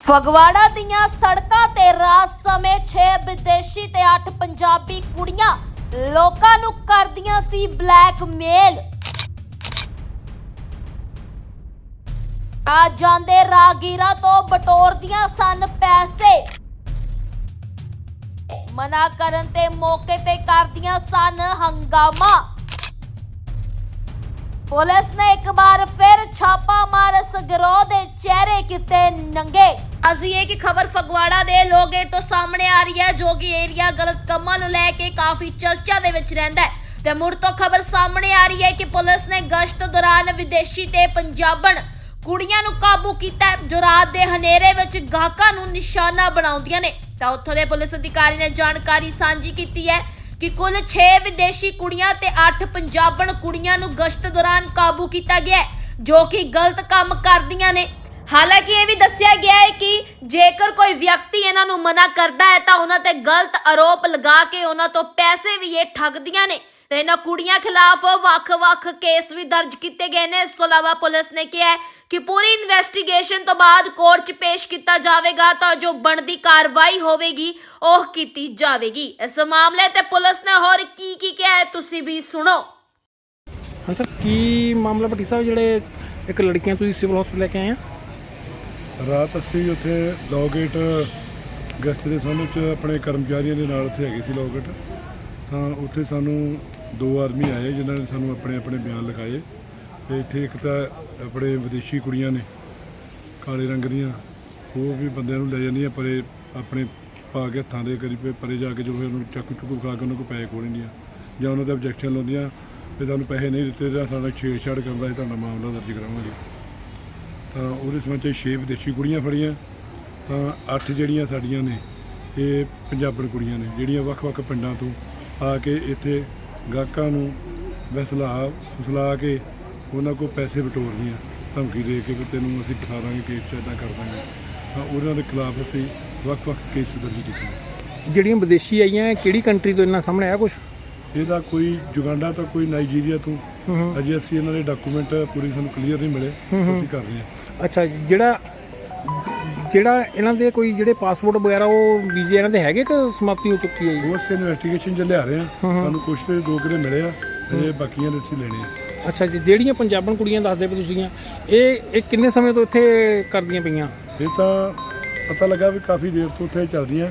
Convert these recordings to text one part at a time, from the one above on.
ਫਗਵਾੜਾ ਦੀਆਂ ਸੜਕਾਂ ਤੇ ਰਾਤ ਸਮੇਂ 6 ਵਿਦੇਸ਼ੀ ਤੇ 8 ਪੰਜਾਬੀ ਕੁੜੀਆਂ ਲੋਕਾਂ ਨੂੰ ਕਰਦੀਆਂ ਸੀ ਬਲੈਕਮੇਲ। ਆ ਜਾਂਦੇ ਰਾਗੀਰਾ ਤੋਂ ਬਟੋਰਦੀਆਂ ਸਨ ਪੈਸੇ। ਮਨਾ ਕਰਨ ਤੇ ਮੌਕੇ ਤੇ ਕਰਦੀਆਂ ਸਨ ਹੰਗਾਮਾ। ਪੁਲਿਸ ਨੇ ਇੱਕ ਵਾਰ ਫਿਰ ਛਾਪਾ ਮਾਰ ਇਸ ਦੇ ਚਿਹਰੇ ਕਿਤੇ ਨੰਗੇ। ਅਸੀਂ ਇਹ ਕਿ ਖਬਰ ਫਗਵਾੜਾ ਦੇ ਲੋਗੇਟ ਤੋਂ ਸਾਹਮਣੇ ਆ ਰਹੀ ਹੈ, ਜੋ ਕਿ ਏਰੀਆ ਗਲਤ ਕੰਮਾਂ ਨੂੰ ਲੈ ਕੇ ਕਾਫੀ ਚਰਚਾ ਦੇ ਵਿੱਚ ਰਹਿੰਦਾ ਹੈ। ਤੇ ਮੁੜ ਤੋਂ ਖਬਰ ਸਾਹਮਣੇ ਆ ਰਹੀ ਹੈ ਕਿ ਪੁਲਿਸ ਨੇ ਗਸ਼ਤ ਦੌਰਾਨ ਵਿਦੇਸ਼ੀ ਤੇ ਪੰਜਾਬਣ ਕੁੜੀਆਂ ਨੂੰ ਕਾਬੂ ਕੀਤਾ ਜੋ ਰਾਤ ਦੇ ਹਨੇਰੇ ਵਿੱਚ ਗਾਹਕਾਂ ਨੂੰ ਨਿਸ਼ਾਨਾ ਬਣਾਉਂਦੀਆਂ ਨੇ। ਤਾਂ ਉੱਥੋਂ ਦੇ ਪੁਲਿਸ ਅਧਿਕਾਰੀ ਨੇ ਜਾਣਕਾਰੀ ਸਾਂਝੀ ਕੀਤੀ ਹੈ ਕਿ ਕੁੱਲ 6 ਵਿਦੇਸ਼ੀ ਕੁੜੀਆਂ ਤੇ 8 ਪੰਜਾਬਣ ਕੁੜੀਆਂ ਨੂੰ ਗਸ਼ਤ ਦੌਰਾਨ ਕਾਬੂ ਕੀਤਾ ਗਿਆ ਜੋ ਕਿ ਗਲਤ ਕੰਮ ਕਰਦੀਆਂ ਨੇ। ਹਾਲਾਂਕਿ ਇਹ ਵੀ ਦੱਸਿਆ ਗਿਆ ਹੈ ਕਿ ਜੇਕਰ ਕੋਈ ਵਿਅਕਤੀ ਇਹਨਾਂ ਨੂੰ ਮਨਾ ਕਰਦਾ ਹੈ ਤਾਂ ਉਹਨਾਂ ਤੇ ਗਲਤ ਆਰੋਪ ਲਗਾ ਕੇ ਉਹਨਾਂ ਤੋਂ ਪੈਸੇ ਵੀ ਇਹ ਠੱਗਦੀਆਂ ਨੇ। ਤੇ ਇਹਨਾਂ ਕੁੜੀਆਂ ਖਿਲਾਫ ਵੱਖ-ਵੱਖ ਕੇਸ ਵੀ ਦਰਜ ਕੀਤੇ ਗਏ ਨੇ। ਇਸ ਤੋਂ ਇਲਾਵਾ ਪੁਲਿਸ ਨੇ ਕਿਹਾ ਕਿ ਪੂਰੀ ਇਨਵੈਸਟੀਗੇਸ਼ਨ ਤੋਂ ਬਾਅਦ ਕੋਰਟ 'ਚ ਪੇਸ਼ ਕੀਤਾ ਜਾਵੇਗਾ ਤਾਂ ਜੋ ਬਣਦੀ ਕਾਰਵਾਈ ਹੋਵੇਗੀ, ਉਹ ਕੀਤੀ ਜਾਵੇਗੀ। ਇਸ ਮਾਮਲੇ ਤੇ ਪੁਲਿਸ ਨੇ ਹੋਰ ਕੀ ਕੀ ਕਿਹਾ ਹੈ ਤੁਸੀਂ ਵੀ ਸੁਣੋ। ਹਾਂ ਸਰ, ਕੀ ਮਾਮਲਾ ਭੱਟੀ ਸਾਹਿਬ, ਜਿਹੜੇ ਇੱਕ ਲੜਕੀਆਂ ਤੁਸੀਂ ਸਿਵਲ ਹਸਪੀਟਲ ਲੈ ਕੇ ਆਏ ਆ? ਰਾਤ ਅਸੀਂ ਉੱਥੇ ਲੋਗੇਟ ਗੈਸਟ ਦੇ ਸੰਬੰਧ ਵਿੱਚ ਆਪਣੇ ਕਰਮਚਾਰੀਆਂ ਦੇ ਨਾਲ ਉੱਥੇ ਹੈਗੇ ਸੀ ਲੋਗੇਟ ਤਾਂ ਉੱਥੇ ਸਾਨੂੰ ਦੋ ਆਦਮੀ ਆਏ ਜਿਨ੍ਹਾਂ ਨੇ ਸਾਨੂੰ ਆਪਣੇ ਆਪਣੇ ਬਿਆਨ ਲਿਖਾਏ। ਤੇ ਇੱਥੇ ਇੱਕ ਤਾਂ ਆਪਣੇ ਵਿਦੇਸ਼ੀ ਕੁੜੀਆਂ ਨੇ, ਕਾਲੇ ਰੰਗ ਦੀਆਂ। ਉਹ ਵੀ ਬੰਦਿਆਂ ਨੂੰ ਲੈ ਜਾਂਦੀਆਂ, ਪਰੇ ਆਪਣੇ ਪਾ ਕੇ ਹੱਥਾਂ ਦੇ ਕਰੀਬ ਪਰੇ ਜਾ ਕੇ ਜਦੋਂ ਉਹਨੂੰ ਚਾਕੂ ਚੁੱਕੂ ਖਾ ਕੇ ਉਹਨਾਂ ਕੋਲ ਪੈਸੇ ਖੋਲ੍ਹਦੀਆਂ ਜਾਂ ਉਹਨਾਂ ਦੇ ਆਬਜੈਕਸ਼ਨ ਲਾਉਂਦੀਆਂ, ਤੇ ਤੁਹਾਨੂੰ ਪੈਸੇ ਨਹੀਂ ਦਿੱਤੇ ਜਾਂ ਸਾਡਾ ਛੇੜਛਾੜ ਕਰਦਾ ਇਹ ਤੁਹਾਡਾ ਮਾਮਲਾ ਦਰਜ ਕਰਾਵਾਂਗੇ। ਤਾਂ ਉਹਦੇ ਸੰਬੰਧ 'ਚ ਛੇ ਵਿਦੇਸ਼ੀ ਕੁੜੀਆਂ ਫੜੀਆਂ, ਤਾਂ ਅੱਠ ਜਿਹੜੀਆਂ ਸਾਡੀਆਂ ਨੇ, ਇਹ ਪੰਜਾਬਣ ਕੁੜੀਆਂ ਨੇ, ਜਿਹੜੀਆਂ ਵੱਖ-ਵੱਖ ਪਿੰਡਾਂ ਤੋਂ ਆ ਕੇ ਇੱਥੇ ਗਾਹਕਾਂ ਨੂੰ ਵਸਲਾ, ਫਸਲਾ ਕੇ ਉਹਨਾਂ ਕੋਲ ਪੈਸੇ ਬਟੋਰਦੀਆਂ ਧਮਕੀ ਦੇ ਕੇ ਵੀ ਤੈਨੂੰ ਅਸੀਂ ਬਿਠਾ ਦਾਂਗੇ ਕੇਸ 'ਚ ਇੱਦਾਂ ਕਰ ਦਾਂਗੇ। ਤਾਂ ਉਹਨਾਂ ਦੇ ਖਿਲਾਫ ਅਸੀਂ ਵੱਖ-ਵੱਖ ਕੇਸ ਦਰਜ ਕੀਤੇ ਜਿਹੜੀਆਂ ਵਿਦੇਸ਼ੀ ਆਈਆਂ, ਕਿਹੜੀ ਕੰਟਰੀ ਤੋਂ ਇਹਨਾਂ ਸਾਹਮਣੇ ਆਇਆ ਕੁਝ ਇਹਦਾ ਕੋਈ ਜੁਗਾਂਡਾ ਤਾਂ ਕੋਈ ਨਾਈਜੀਰੀਆ ਤੋਂ। ਅਜੇ ਅਸੀਂ ਇਹਨਾਂ ਦੇ ਡਾਕੂਮੈਂਟ ਪੂਰੀ ਸਾਨੂੰ ਕਲੀਅਰ ਨਹੀਂ ਮਿਲੇ। ਅਸੀਂ ਕਰ ਰਹੇ ਹਾਂ। ਅੱਛਾ ਜਿਹੜਾ ਜਿਹੜਾ ਇਹਨਾਂ ਦੇ ਕੋਈ ਜਿਹੜੇ ਪਾਸਪੋਰਟ ਵਗੈਰਾ ਉਹ ਵੀਜ਼ੇ ਇਹਨਾਂ ਦੇ ਹੈਗੇ ਕਿ ਸਮਾਪਤੀ ਹੋ ਚੁੱਕੀ ਹੈ ਜੀ? ਉਸ ਇਨਵੈਸਟੀਗੇਸ਼ਨ ਚ ਲਿਆ ਰਹੇ ਹੂੰ। ਸਾਨੂੰ ਕੁਛ ਤੇ ਦੋ ਕਿਲੇ ਮਿਲੇ ਆ ਅਜੇ ਬਾਕੀਆਂ ਦੇ ਅਸੀਂ ਲੈਣੇ ਆ। ਅੱਛਾ ਜੀ ਜਿਹੜੀਆਂ ਪੰਜਾਬਣ ਕੁੜੀਆਂ ਦੱਸਦੇ ਪਏ ਤੁਸੀਂ ਆ, ਇਹ ਇਹ ਕਿੰਨੇ ਸਮੇਂ ਤੋਂ ਇੱਥੇ ਕਰਦੀਆਂ ਪਈਆਂ? ਇਹ ਤਾਂ ਪਤਾ ਲੱਗਾ ਵੀ ਕਾਫੀ ਦੇਰ ਤੋਂ ਉੱਥੇ ਚੱਲਦੀਆਂ।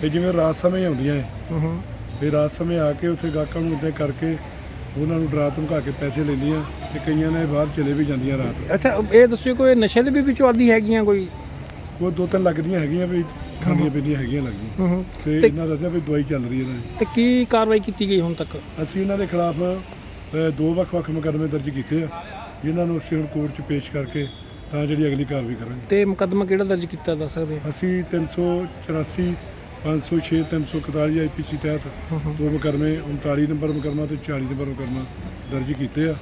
ਤੇ ਜਿਵੇਂ ਰਾਤ ਸਮੇਂ ਆਉਂਦੀਆਂ ਹੂੰ। ਫਿਰ ਰਾਤ ਸਮੇਂ ਆ ਕੇ ਉੱਥੇ ਗਾਹਕਾਂ ਨੂੰ ਇੱਦਾਂ ਕਰਕੇ ਉਹਨਾਂ ਨੂੰ ਡਰਾ ਧਮਕਾ ਕੇ ਪੈਸੇ ਲੈਂਦੀਆਂ ਤੇ ਕਈਆਂ ਨੇ ਬਾਹਰ ਚਲੇ ਵੀ ਜਾਂਦੀਆਂ ਰਾਤ ਅੱਛਾ ਇਹ ਦੱਸਿਓ ਕੋਈ ਨਸ਼ੇ ਦੇ ਵੀ ਵਿੱਚੋਂ ਆਦੀ ਹੈਗੀਆਂ ਕੋਈ? ਉਹ ਦੋ ਤਿੰਨ ਲੱਗਦੀਆਂ ਹੈਗੀਆਂ ਵੀ ਖਾਣੀਆਂ ਪੀਣੀਆਂ ਹੈਗੀਆਂ ਲੱਗਦੀਆਂ ਤੇ ਇਹਨਾਂ ਦੱਸਿਆ ਵੀ ਦਵਾਈ ਚੱਲ ਰਹੀ ਹੈ ਇਹਨਾਂ ਦੀ ਤੇ ਕੀ ਕਾਰਵਾਈ ਕੀਤੀ ਗਈ ਹੁਣ ਤੱਕ? ਅਸੀਂ ਇਹਨਾਂ ਦੇ ਖਿਲਾਫ ਦੋ ਵੱਖ-ਵੱਖ ਮੁਕੱਦਮੇ ਦਰਜ ਕੀਤੇ ਆ ਜਿਨ੍ਹਾਂ ਨੂੰ ਅਸੀਂ ਹੁਣ ਕੋਰਟ 'ਚ ਪੇਸ਼ ਕਰਕੇ ਤਾਂ ਜਿਹੜੀ ਅਗਲੀ ਕਾਰਵਾਈ ਕਰਾਂਗੇ। ਤੇ ਮੁਕੱਦਮਾ ਕਿਹੜਾ ਦਰਜ ਕੀਤਾ ਦੱਸ ਸਕਦੇ ਆ ਅਸੀਂ 384 506 341 ਆਈਪੀਸੀ ਤਹਿਤ ਦੋ ਮੁਕੱਦਮੇ 39 ਨੰਬਰ ਮੁਕੱਦਮਾ ਤੇ 40 ਨੰਬਰ ਮੁਕੱਦਮਾ ਦਰਜ ਕੀਤੇ ਆ।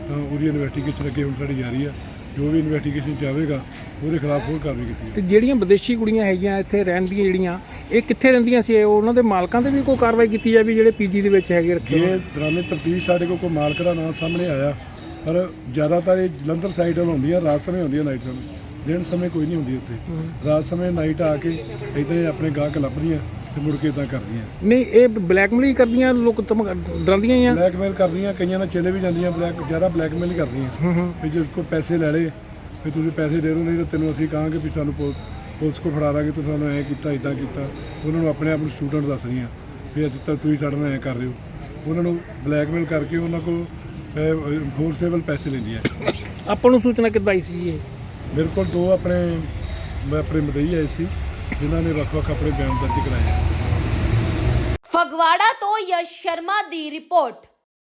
ਤਾਂ ਉਹਦੀ ਇਨਵੈਸਟੀਗੇਸ਼ਨ ਅੱਗੇ ਹੁਣ ਸਾਡੀ ਜਾਰੀ ਆ। ਜੋ ਵੀ ਇਨਵੈਸਟੀਗੇਸ਼ਨ ਚਾਹੇਗਾ ਉਹਦੇ ਖਿਲਾਫ ਹੋਰ ਕਾਰਵਾਈ ਕੀਤੀ ਤੇ ਜਿਹੜੀਆਂ ਵਿਦੇਸ਼ੀ ਕੁੜੀਆਂ ਹੈਗੀਆਂ ਇੱਥੇ ਰਹਿਣ ਦੀਆਂ ਜਿਹੜੀਆਂ ਇਹ ਕਿੱਥੇ ਰਹਿੰਦੀਆਂ ਸੀ? ਇਹ ਉਹਨਾਂ ਦੇ ਮਾਲਕਾਂ ਤੇ ਵੀ ਕੋਈ ਕਾਰਵਾਈ ਕੀਤੀ ਜਾਵੇ ਜਿਹੜੇ ਪੀਜੀ ਦੇ ਵਿੱਚ ਹੈਗੇ ਰੱਖੇ ਹੋਏ? ਦੌਰਾਨੇ ਤਫਤੀਸ਼ ਸਾਡੇ ਕੋਲ ਕੋਈ ਮਾਲਕ ਦਾ ਨਾਮ ਸਾਹਮਣੇ ਆਇਆ ਪਰ ਜ਼ਿਆਦਾਤਰ ਇਹ ਜਲੰਧਰ ਸਾਈਡ ਵੱਲ ਹੁੰਦੀਆਂ ਰਾਤ ਸਮੇਂ ਹੁੰਦੀਆਂ ਨਾਈਟ ਸਮੇਂ। ਦਿਨ ਸਮੇਂ ਕੋਈ ਨਹੀਂ ਹੁੰਦੀ ਉੱਥੇ। ਰਾਤ ਸਮੇਂ ਨਾਈਟ ਆ ਕੇ ਇਦਾਂ ਹੀ ਆਪਣੇ ਗਾਹਕ ਲੱਭਦੀਆਂ ਤੇ ਮੁੜ ਕੇ ਇਦਾਂ ਕਰਦੀਆਂ। ਨਹੀਂ ਇਹ ਬਲੈਕਮੇਲ ਹੀ ਕਰਦੀਆਂ ਲੋਕ ਧਮਕ- ਡਰਾਉਂਦੀਆਂ ਹੀ ਆ। ਬਲੈਕਮੇਲ ਕਰਦੀਆਂ ਕਈਆਂ ਨਾਲ ਚਲੇ ਵੀ ਜਾਂਦੀਆਂ ਬਲੈਕ ਜ਼ਿਆਦਾ ਬਲੈਕਮੇਲ ਹੀ ਕਰਦੀਆਂ। ਹੂੰ ਹੂੰ। ਵੀ ਜੇ ਕੋਈ ਪੈਸੇ ਲੈ ਲੇ ਵੀ ਤੁਸੀਂ ਪੈਸੇ ਦੇ ਦਿਓ ਨਹੀਂ ਤਾਂ ਤੈਨੂੰ ਅਸੀਂ ਕਹਾਂਗੇ ਵੀ ਸਾਨੂੰ ਪੁਲ- ਪੁਲਿਸ ਕੋ ਫੜਾ ਦਾਂਗੇ ਤੂੰ ਸਾਨੂੰ ਐਂ ਕੀਤਾ ਇਦਾਂ ਕੀਤਾ। ਉਹਨਾਂ ਨੂੰ ਆਪਣੇ ਆਪ ਨੂੰ ਸਟੂਡੈਂਟ ਦੱਸ ਰਹੀਆਂ ਵੀ ਅਸੀਂ ਤਾਂ ਤੁਸੀਂ ਸਾਡੇ ਨਾਲ ਐਂ ਕਰ ਰਹੇ ਹੋ। ਉਹਨਾਂ ਨੂੰ ਬਲੈਕਮੇਲ ਕਰਕੇ ਉਹਨਾਂ ਕੋਲ ਫੋਰਸੇਬਲ ਪੈਸੇ ਲੈਂਦੀਆਂ। ਆਪਾਂ ਨੂੰ ਸੂਚਨਾ ਕਿੱਦਾਂ ਆਈ ਸੀ ਇਹ? ਮੇਰੇ ਕੋਲ ਦੋ ਆਪਣੇ, ਮੈਂ ਆਪਣੇ ਮਦਈ ਆਏ ਸੀ, ਜਿਨ੍ਹਾਂ ਨੇ ਵੱਖ-ਵੱਖ ਆਪਣੇ ਬਿਆਨ ਦਰਜ ਕਰਾਏ। ਫਗਵਾੜਾ ਤੋਂ ਯਸ਼ ਸ਼ਰਮਾ ਦੀ ਰਿਪੋਰਟ।